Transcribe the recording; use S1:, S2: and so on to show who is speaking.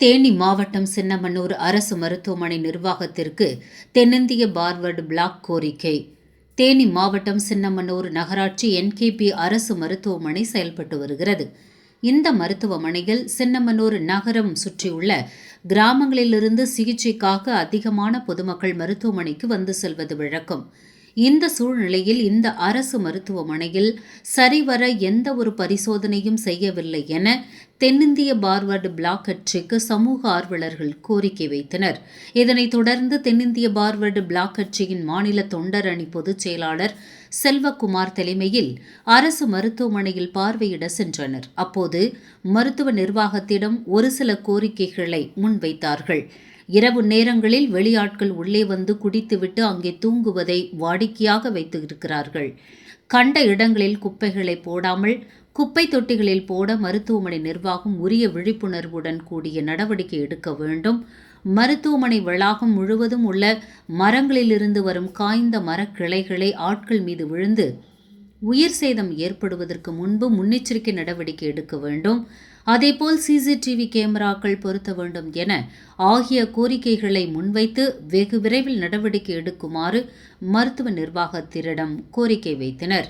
S1: தேனி மாவட்டம் சின்னமனூர் அரசு மருத்துவமனை நிர்வாகத்திற்கு தென்னிந்திய பார்வர்டு பிளாக் கோரிக்கை. தேனி மாவட்டம் சின்னமனூர் நகராட்சி என்கேபி அரசு மருத்துவமனை செயல்பட்டு வருகிறது. இந்த மருத்துவமனையில் சின்னமனூர் நகரம் சுற்றியுள்ள கிராமங்களிலிருந்து சிகிச்சைக்காக அதிகமான பொதுமக்கள் மருத்துவமனைக்கு வந்து செல்வது வழக்கம். இந்த சூழ்நிலையில் இந்த அரசு மருத்துவமனையில் சரிவர எந்த ஒரு பரிசோதனையும் செய்யவில்லை என தென்னிந்திய பார்வர்டு பிளாக் கட்சிக்கு சமூக ஆர்வலர்கள் கோரிக்கை வைத்தனர். இதனைத் தொடர்ந்து தென்னிந்திய பார்வர்டு பிளாக் கட்சியின் மாநில தொண்டர் அணி பொதுச் செயலாளர் செல்வகுமார் தலைமையில் அரசு மருத்துவமனையில் பார்வையிட சென்றனர். அப்போது மருத்துவ நிர்வாகத்திடம் ஒரு சில கோரிக்கைகளை முன்வைத்தார்கள். இரவு நேரங்களில் வெளியாட்கள் உள்ளே வந்து குடித்துவிட்டு அங்கே தூங்குவதை வாடிக்கையாக வைத்து இருக்கிறார்கள் கண்ட இடங்களில் குப்பைகளை போடாமல் குப்பை தொட்டிகளில் போட மருத்துவமனை நிர்வாகம் உரிய விழிப்புணர்வுடன் கூடிய நடவடிக்கை எடுக்க வேண்டும். மருத்துவமனை வளாகம் முழுவதும் உள்ள மரங்களிலிருந்து வரும் காய்ந்த மரக்கிளைகளை ஆட்கள் மீது விழுந்து உயிர் சேதம் ஏற்படுவதற்கு முன்பு முன்னெச்சரிக்கை நடவடிக்கை எடுக்க வேண்டும். அதேபோல் சிசிடிவி கேமராக்கள் பொருத்த வேண்டும் என ஆகிய கோரிக்கைகளை முன்வைத்து வெகு விரைவில் நடவடிக்கை எடுக்குமாறு மருத்துவ நிர்வாகத்திரிடம் கோரிக்கை வைத்தனர்.